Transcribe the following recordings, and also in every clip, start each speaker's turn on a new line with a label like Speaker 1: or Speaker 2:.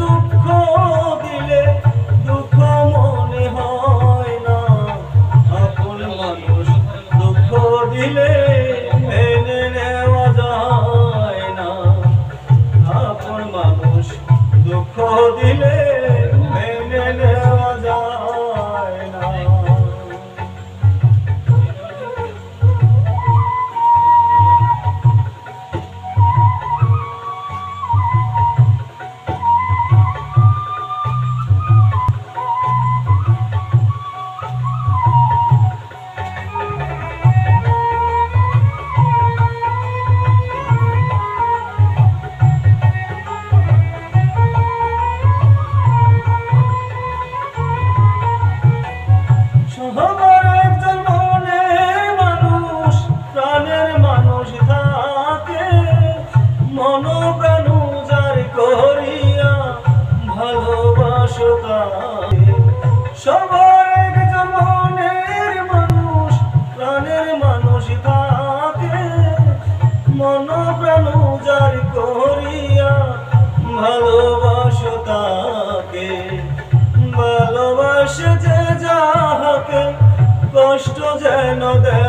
Speaker 1: দুঃখ দিলে দুঃখ মনে হয় না। আপন মানুষ দুঃখ দিলে মেনে নেওয়া না। আপন মানুষ দুঃখ দিলে তাকে সবার মানুষ প্রাণের করিয়া ভালোবাসো তাকে। ভালোবাসে যে যাহাকে কষ্ট যেন দেয়।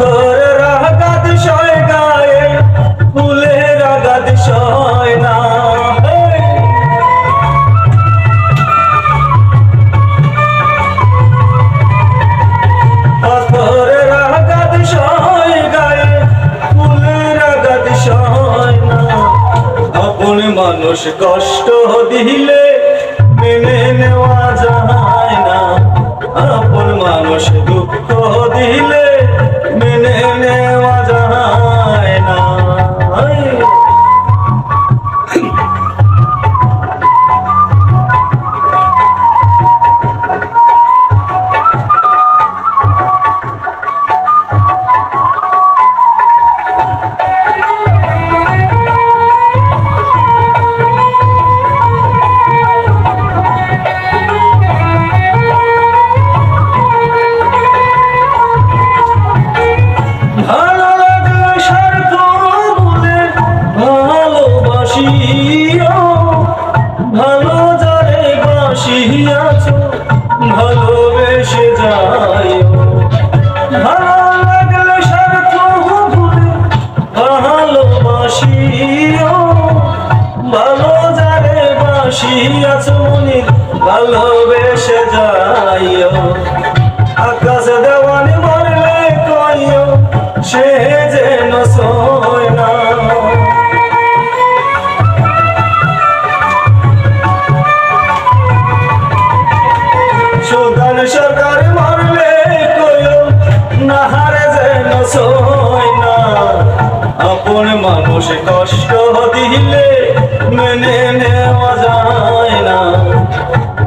Speaker 1: পাথরের আঘাত সয় গায়ে, ফুলের আঘাত সয় না। পাথরের আঘাত সয় গায়ে, ফুলের আঘাত সয় না। আপন মানুষ কষ্ট দিলে মেনে নেওয়া বাসিয়াছ ভালোবেসে যাইও। ভালো লাগলে স্বার্থ বলে ভালোবাসিও। ভালো যারে বাসিয়াছ মনে, ভালোবেসে যাইও। আকাশ দেওয়ানি মরলে কইও, সে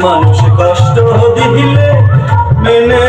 Speaker 1: মানুষ কষ্ট দিলে মেনে